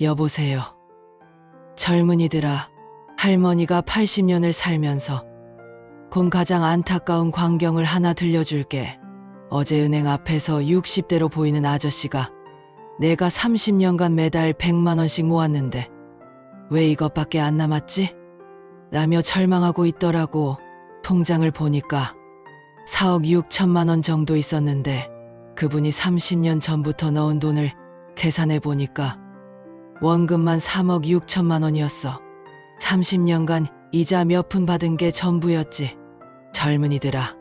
여보세요. 젊은이들아, 할머니가 80년을 살면서 본 가장 안타까운 광경을 하나 들려줄게. 어제 은행 앞에서 60대로 보이는 아저씨가 내가 30년간 매달 100만원씩 모았는데 왜 이것밖에 안 남았지? 라며 절망하고 있더라고. 통장을 보니까 4억 6천만 원 정도 있었는데 그분이 30년 전부터 넣은 돈을 계산해 보니까 원금만 3억 6천만 원이었어. 30년간 이자 몇 푼 받은 게 전부였지. 젊은이들아,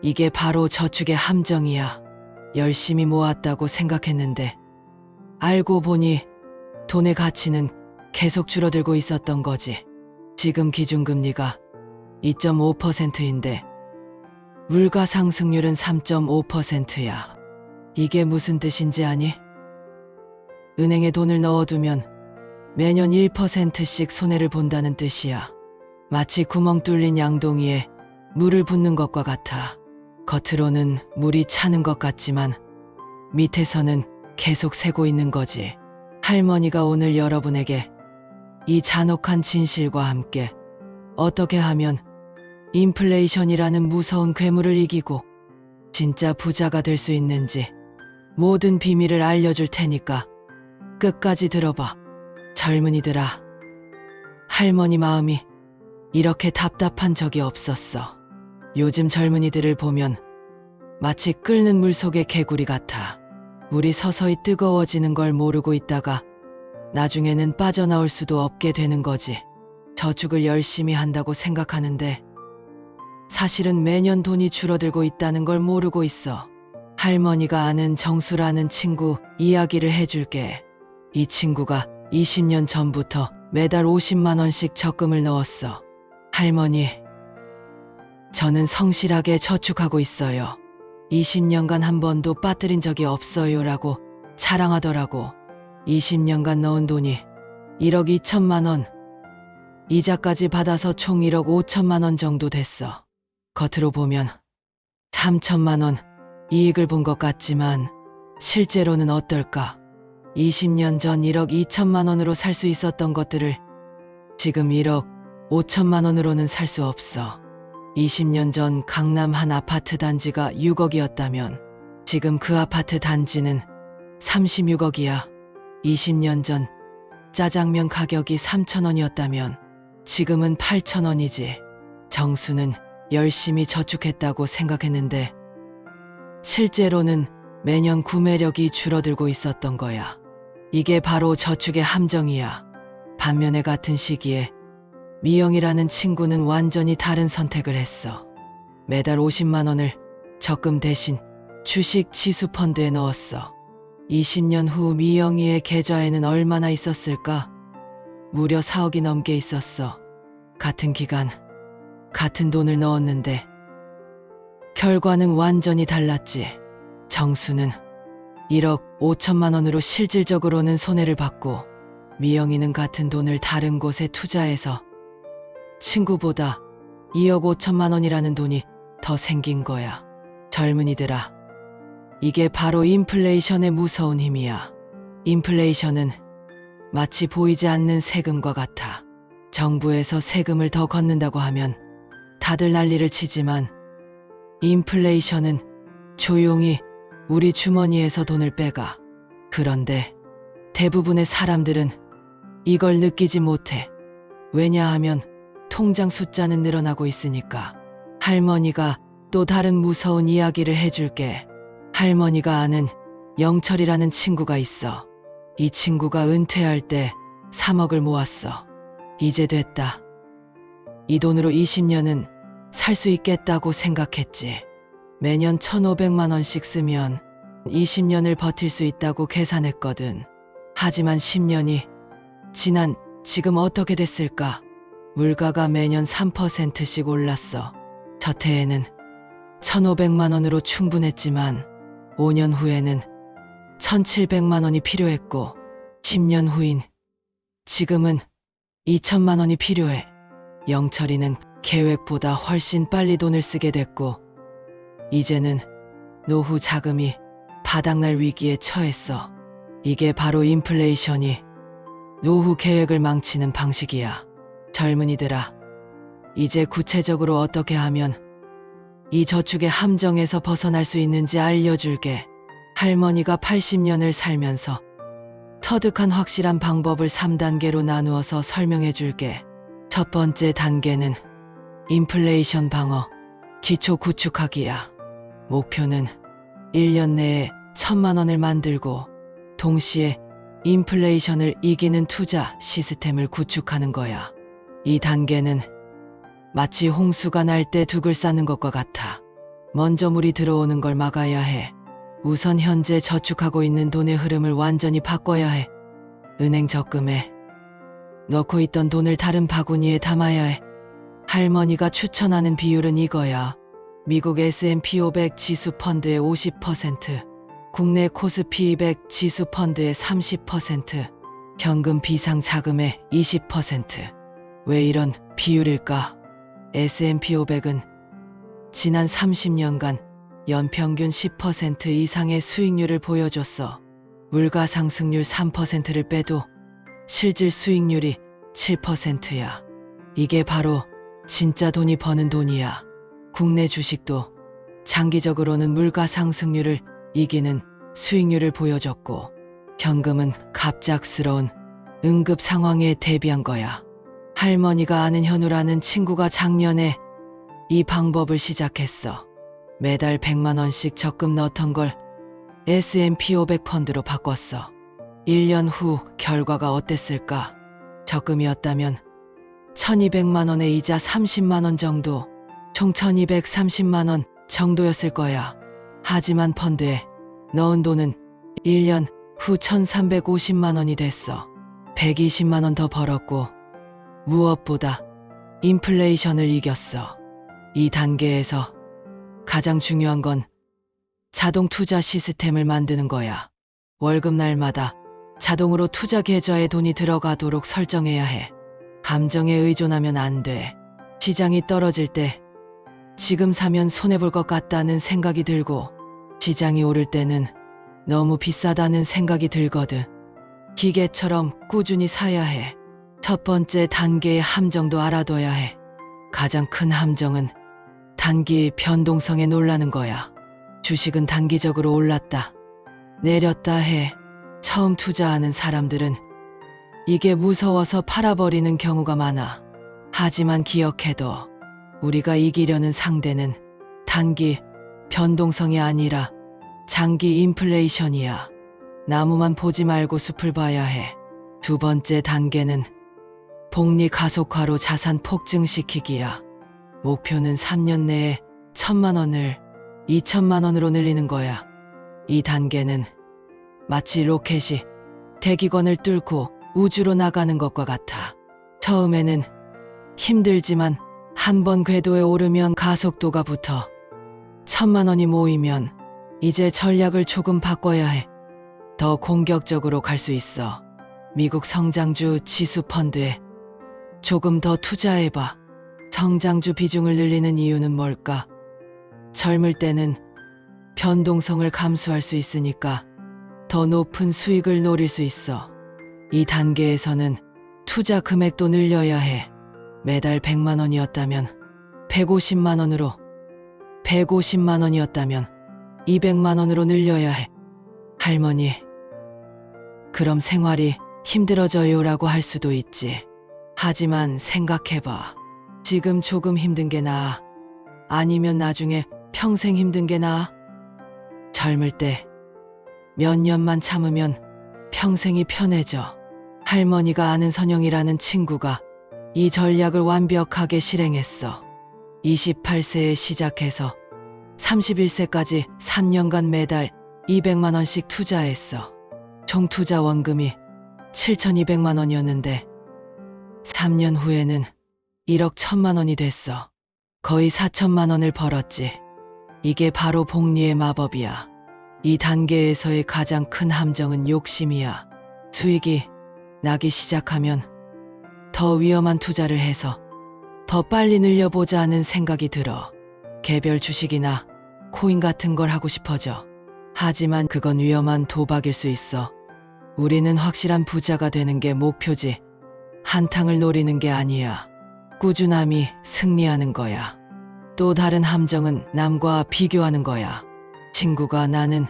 이게 바로 저축의 함정이야. 열심히 모았다고 생각했는데 알고 보니 돈의 가치는 계속 줄어들고 있었던 거지. 지금 기준금리가 2.5%인데 물가 상승률은 3.5%야. 이게 무슨 뜻인지 아니? 은행에 돈을 넣어두면 매년 1%씩 손해를 본다는 뜻이야. 마치 구멍 뚫린 양동이에 물을 붓는 것과 같아. 겉으로는 물이 차는 것 같지만 밑에서는 계속 새고 있는 거지. 할머니가 오늘 여러분에게 이 잔혹한 진실과 함께 어떻게 하면 인플레이션이라는 무서운 괴물을 이기고 진짜 부자가 될 수 있는지 모든 비밀을 알려줄 테니까 끝까지 들어봐. 젊은이들아, 할머니 마음이 이렇게 답답한 적이 없었어. 요즘 젊은이들을 보면 마치 끓는 물 속의 개구리 같아. 물이 서서히 뜨거워지는 걸 모르고 있다가 나중에는 빠져나올 수도 없게 되는 거지. 저축을 열심히 한다고 생각하는데 사실은 매년 돈이 줄어들고 있다는 걸 모르고 있어. 할머니가 아는 정수라는 친구 이야기를 해줄게. 이 친구가 20년 전부터 매달 50만 원씩 적금을 넣었어. 할머니, 저는 성실하게 저축하고 있어요. 20년간 한 번도 빠뜨린 적이 없어요. 라고 자랑하더라고. 20년간 넣은 돈이 1억 2천만 원, 이자까지 받아서 총 1억 5천만 원 정도 됐어. 겉으로 보면 3천만 원 이익을 본 것 같지만 실제로는 어떨까? 20년 전 1억 2천만 원으로 살 수 있었던 것들을 지금 1억 5천만 원으로는 살 수 없어. 20년 전 강남 한 아파트 단지가 6억이었다면 지금 그 아파트 단지는 36억이야. 20년 전 짜장면 가격이 3천 원이었다면 지금은 8천 원이지. 정수는 열심히 저축했다고 생각했는데 실제로는 매년 구매력이 줄어들고 있었던 거야. 이게 바로 저축의 함정이야. 반면에 같은 시기에 미영이라는 친구는 완전히 다른 선택을 했어. 매달 50만 원을 적금 대신 주식 지수 펀드에 넣었어. 20년 후 미영이의 계좌에는 얼마나 있었을까? 무려 4억이 넘게 있었어. 같은 기간, 같은 돈을 넣었는데 결과는 완전히 달랐지. 정수는 1억 5천만 원으로 실질적으로는 손해를 받고 미영이는 같은 돈을 다른 곳에 투자해서 친구보다 2억 5천만 원이라는 돈이 더 생긴 거야. 젊은이들아. 이게 바로 인플레이션의 무서운 힘이야. 인플레이션은 마치 보이지 않는 세금과 같아. 정부에서 세금을 더 걷는다고 하면 다들 난리를 치지만 인플레이션은 조용히 우리 주머니에서 돈을 빼가. 그런데 대부분의 사람들은 이걸 느끼지 못해. 왜냐하면 통장 숫자는 늘어나고 있으니까. 할머니가 또 다른 무서운 이야기를 해줄게. 할머니가 아는 영철이라는 친구가 있어. 이 친구가 은퇴할 때 3억을 모았어. 이제 됐다. 이 돈으로 20년은 살 수 있겠다고 생각했지. 매년 1,500만 원씩 쓰면 20년을 버틸 수 있다고 계산했거든. 하지만 10년이 지난 지금 어떻게 됐을까? 물가가 매년 3%씩 올랐어. 첫 해에는 1,500만 원으로 충분했지만 5년 후에는 1,700만 원이 필요했고 10년 후인 지금은 2천만 원이 필요해. 영철이는 계획보다 훨씬 빨리 돈을 쓰게 됐고 이제는 노후 자금이 바닥날 위기에 처했어. 이게 바로 인플레이션이 노후 계획을 망치는 방식이야. 젊은이들아, 이제 구체적으로 어떻게 하면 이 저축의 함정에서 벗어날 수 있는지 알려줄게. 할머니가 80년을 살면서 터득한 확실한 방법을 3단계로 나누어서 설명해 줄게. 첫 번째 단계는 인플레이션 방어, 기초 구축하기야. 목표는 1년 내에 천만 원을 만들고 동시에 인플레이션을 이기는 투자 시스템을 구축하는 거야. 이 단계는 마치 홍수가 날 때 둑을 싸는 것과 같아. 먼저 물이 들어오는 걸 막아야 해. 우선 현재 저축하고 있는 돈의 흐름을 완전히 바꿔야 해. 은행 적금에 넣고 있던 돈을 다른 바구니에 담아야 해. 할머니가 추천하는 비율은 이거야. 미국 S&P 500 지수 펀드의 50%, 국내 코스피 200 지수 펀드의 30%, 현금 비상 자금의 20%. 왜 이런 비율일까? S&P 500은 지난 30년간 연평균 10% 이상의 수익률을 보여줬어. 물가 상승률 3%를 빼도 실질 수익률이 7%야. 이게 바로 진짜 돈이 버는 돈이야. 국내 주식도 장기적으로는 물가 상승률을 이기는 수익률을 보여줬고 현금은 갑작스러운 응급 상황에 대비한 거야. 할머니가 아는 현우라는 친구가 작년에 이 방법을 시작했어. 매달 100만 원씩 적금 넣던 걸 S&P 500 펀드로 바꿨어. 1년 후 결과가 어땠을까? 적금이었다면 1200만 원의 이자 30만 원 정도, 총 1230만 원 정도였을 거야. 하지만 펀드에 넣은 돈은 1년 후 1350만 원이 됐어. 120만 원 더 벌었고 무엇보다 인플레이션을 이겼어. 이 단계에서 가장 중요한 건 자동 투자 시스템을 만드는 거야. 월급 날마다 자동으로 투자 계좌에 돈이 들어가도록 설정해야 해. 감정에 의존하면 안 돼. 시장이 떨어질 때 지금 사면 손해볼 것 같다는 생각이 들고 시장이 오를 때는 너무 비싸다는 생각이 들거든. 기계처럼 꾸준히 사야 해. 첫 번째 단계의 함정도 알아둬야 해. 가장 큰 함정은 단기 변동성에 놀라는 거야. 주식은 단기적으로 올랐다. 내렸다 해. 처음 투자하는 사람들은 이게 무서워서 팔아버리는 경우가 많아. 하지만 기억해도 우리가 이기려는 상대는 단기 변동성이 아니라 장기 인플레이션이야. 나무만 보지 말고 숲을 봐야 해. 두 번째 단계는 복리 가속화로 자산 폭증시키기야. 목표는 3년 내에 천만 원을 2천만 원으로 늘리는 거야. 이 단계는 마치 로켓이 대기권을 뚫고 우주로 나가는 것과 같아. 처음에는 힘들지만 한 번 궤도에 오르면 가속도가 붙어. 천만 원이 모이면 이제 전략을 조금 바꿔야 해. 더 공격적으로 갈 수 있어. 미국 성장주 지수 펀드에 조금 더 투자해봐. 성장주 비중을 늘리는 이유는 뭘까? 젊을 때는 변동성을 감수할 수 있으니까 더 높은 수익을 노릴 수 있어. 이 단계에서는 투자 금액도 늘려야 해. 매달 100만 원이었다면 150만 원으로, 150만 원이었다면 200만 원으로 늘려야 해. 할머니, 그럼 생활이 힘들어져요라고 할 수도 있지. 하지만 생각해봐. 지금 조금 힘든 게 나아. 아니면 나중에 평생 힘든 게 나아. 젊을 때 몇 년만 참으면 평생이 편해져. 할머니가 아는 선영이라는 친구가 이 전략을 완벽하게 실행했어. 28세에 시작해서 31세까지 3년간 매달 200만 원씩 투자했어. 총 투자 원금이 7,200만 원이었는데 3년 후에는 1억 1천만 원이 됐어. 거의 4천만 원을 벌었지. 이게 바로 복리의 마법이야. 이 단계에서의 가장 큰 함정은 욕심이야. 수익이 나기 시작하면 더 위험한 투자를 해서 더 빨리 늘려보자 하는 생각이 들어. 개별 주식이나 코인 같은 걸 하고 싶어져. 하지만 그건 위험한 도박일 수 있어. 우리는 확실한 부자가 되는 게 목표지. 한탕을 노리는 게 아니야. 꾸준함이 승리하는 거야. 또 다른 함정은 남과 비교하는 거야. 친구가 나는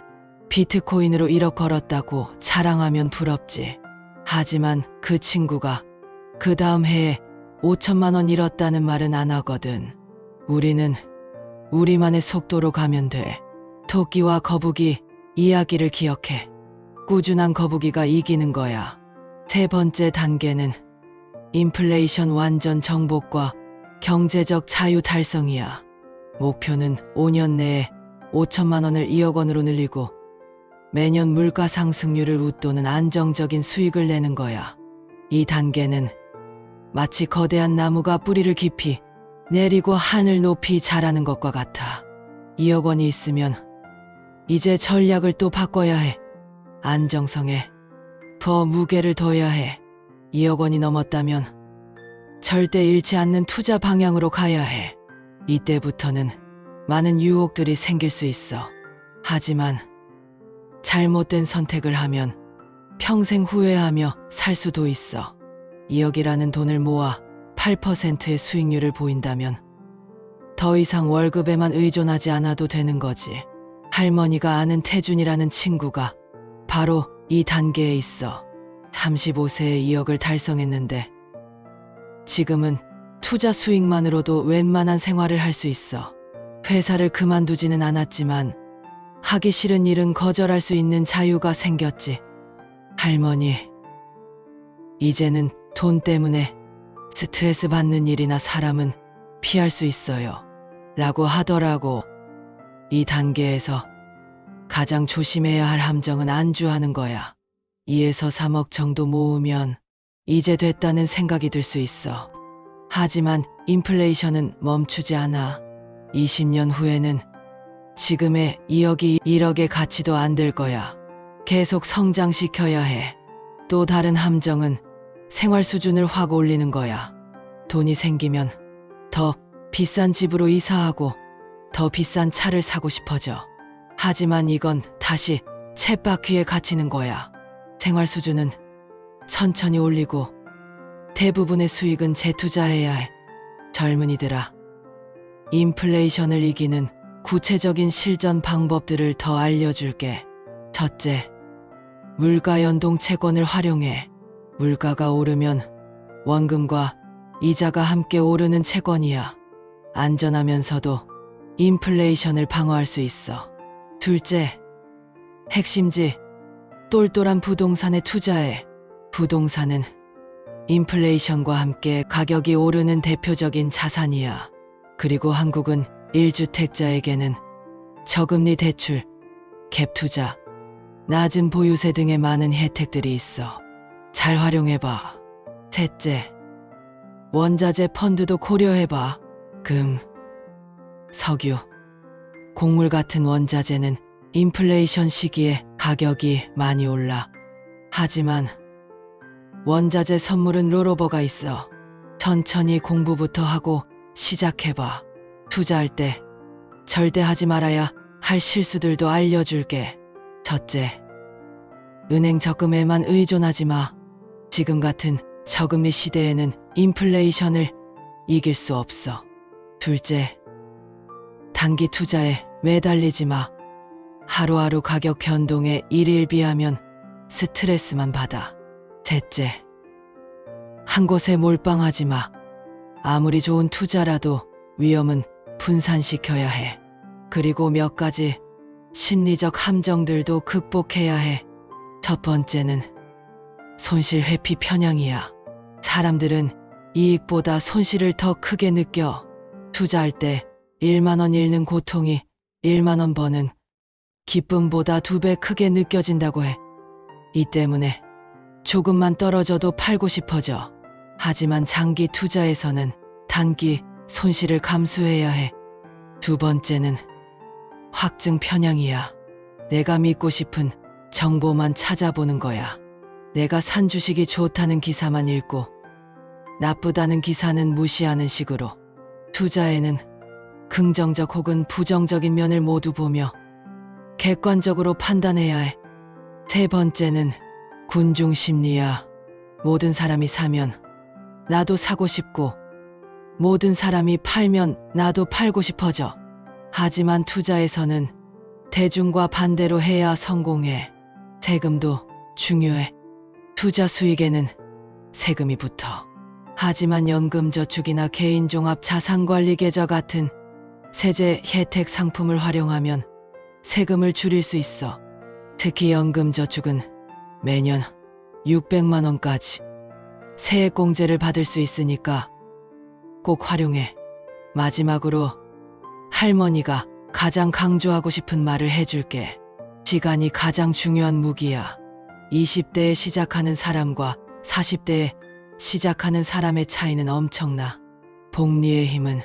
비트코인으로 1억 벌었다고 자랑하면 부럽지. 하지만 그 친구가 그 다음 해에 5천만 원 잃었다는 말은 안 하거든. 우리는 우리만의 속도로 가면 돼. 토끼와 거북이 이야기를 기억해. 꾸준한 거북이가 이기는 거야. 세 번째 단계는 인플레이션 완전 정복과 경제적 자유 달성이야. 목표는 5년 내에 5천만 원을 2억 원으로 늘리고 매년 물가 상승률을 웃도는 안정적인 수익을 내는 거야. 이 단계는 마치 거대한 나무가 뿌리를 깊이 내리고 하늘 높이 자라는 것과 같아. 2억 원이 있으면 이제 전략을 또 바꿔야 해. 안정성에 더 무게를 둬야 해. 2억 원이 넘었다면 절대 잃지 않는 투자 방향으로 가야 해. 이때부터는 많은 유혹들이 생길 수 있어. 하지만 잘못된 선택을 하면 평생 후회하며 살 수도 있어. 2억이라는 돈을 모아 8%의 수익률을 보인다면 더 이상 월급에만 의존하지 않아도 되는 거지. 할머니가 아는 태준이라는 친구가 바로 이 단계에 있어. 35세에 2억을 달성했는데 지금은 투자 수익만으로도 웬만한 생활을 할 수 있어. 회사를 그만두지는 않았지만 하기 싫은 일은 거절할 수 있는 자유가 생겼지. 할머니, 이제는 돈 때문에 스트레스 받는 일이나 사람은 피할 수 있어요. 라고 하더라고. 이 단계에서 가장 조심해야 할 함정은 안주하는 거야. 2에서 3억 정도 모으면 이제 됐다는 생각이 들 수 있어. 하지만 인플레이션은 멈추지 않아. 20년 후에는 지금의 2억이 1억의 가치도 안 될 거야. 계속 성장시켜야 해. 또 다른 함정은 생활 수준을 확 올리는 거야. 돈이 생기면 더 비싼 집으로 이사하고 더 비싼 차를 사고 싶어져. 하지만 이건 다시 쳇바퀴에 갇히는 거야. 생활 수준은 천천히 올리고 대부분의 수익은 재투자해야 해. 젊은이들아. 인플레이션을 이기는 구체적인 실전 방법들을 더 알려줄게. 첫째, 물가 연동 채권을 활용해. 물가가 오르면 원금과 이자가 함께 오르는 채권이야. 안전하면서도 인플레이션을 방어할 수 있어. 둘째, 핵심지, 똘똘한 부동산에 투자해. 부동산은 인플레이션과 함께 가격이 오르는 대표적인 자산이야. 그리고 한국은 1주택자에게는 저금리 대출, 갭 투자, 낮은 보유세 등의 많은 혜택들이 있어. 잘 활용해봐. 셋째, 원자재 펀드도 고려해봐. 금, 석유, 곡물 같은 원자재는 인플레이션 시기에 가격이 많이 올라. 하지만 원자재 선물은 롤오버가 있어. 천천히 공부부터 하고 시작해봐. 투자할 때 절대 하지 말아야 할 실수들도 알려줄게. 첫째, 은행 적금에만 의존하지 마. 지금 같은 저금리 시대에는 인플레이션을 이길 수 없어. 둘째, 단기 투자에 매달리지 마. 하루하루 가격 변동에 일일비하면 스트레스만 받아. 셋째, 한 곳에 몰빵하지 마. 아무리 좋은 투자라도 위험은 분산시켜야 해. 그리고 몇 가지 심리적 함정들도 극복해야 해. 첫 번째는 손실 회피 편향이야. 사람들은 이익보다 손실을 더 크게 느껴. 투자할 때 1만 원 잃는 고통이 1만 원 버는 기쁨보다 두 배 크게 느껴진다고 해. 이 때문에 조금만 떨어져도 팔고 싶어져. 하지만 장기 투자에서는 단기 손실을 감수해야 해. 두 번째는 확증 편향이야. 내가 믿고 싶은 정보만 찾아보는 거야. 내가 산 주식이 좋다는 기사만 읽고 나쁘다는 기사는 무시하는 식으로 투자에는 긍정적 혹은 부정적인 면을 모두 보며 객관적으로 판단해야 해. 세 번째는 군중 심리야. 모든 사람이 사면 나도 사고 싶고 모든 사람이 팔면 나도 팔고 싶어져. 하지만 투자에서는 대중과 반대로 해야 성공해. 세금도 중요해. 투자 수익에는 세금이 붙어. 하지만 연금저축이나 개인종합 자산관리계좌 같은 세제 혜택 상품을 활용하면 세금을 줄일 수 있어. 특히 연금저축은 매년 600만 원까지 세액공제를 받을 수 있으니까 꼭 활용해. 마지막으로 할머니가 가장 강조하고 싶은 말을 해줄게. 시간이 가장 중요한 무기야. 20대에 시작하는 사람과 40대에 시작하는 사람의 차이는 엄청나. 복리의 힘은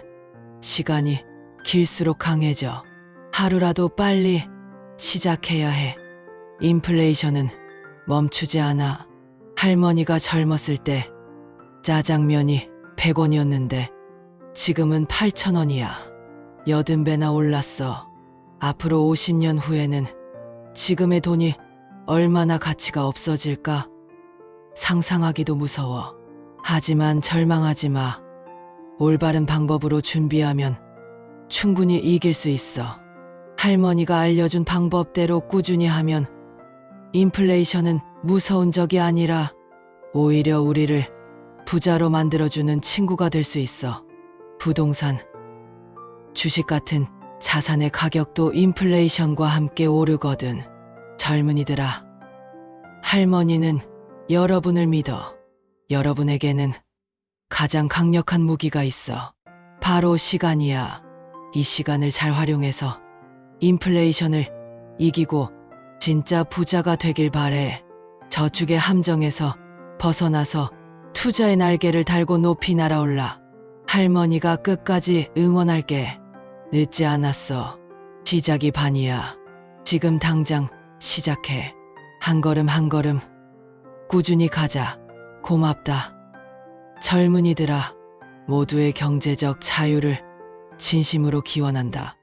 시간이 길수록 강해져. 하루라도 빨리 시작해야 해. 인플레이션은 멈추지 않아. 할머니가 젊었을 때 짜장면이 100원이었는데 지금은 8,000원이야. 여든 배나 올랐어. 앞으로 50년 후에는 지금의 돈이 얼마나 가치가 없어질까? 상상하기도 무서워. 하지만 절망하지 마. 올바른 방법으로 준비하면 충분히 이길 수 있어. 할머니가 알려준 방법대로 꾸준히 하면 인플레이션은 무서운 적이 아니라 오히려 우리를 부자로 만들어주는 친구가 될 수 있어. 부동산, 주식 같은 자산의 가격도 인플레이션과 함께 오르거든. 젊은이들아, 할머니는 여러분을 믿어. 여러분에게는 가장 강력한 무기가 있어. 바로 시간이야. 이 시간을 잘 활용해서 인플레이션을 이기고 진짜 부자가 되길 바래. 저축의 함정에서 벗어나서 투자의 날개를 달고 높이 날아올라. 할머니가 끝까지 응원할게. 늦지 않았어. 시작이 반이야. 지금 당장 시작해. 한 걸음 한 걸음. 꾸준히 가자. 고맙다. 젊은이들아, 모두의 경제적 자유를 진심으로 기원한다.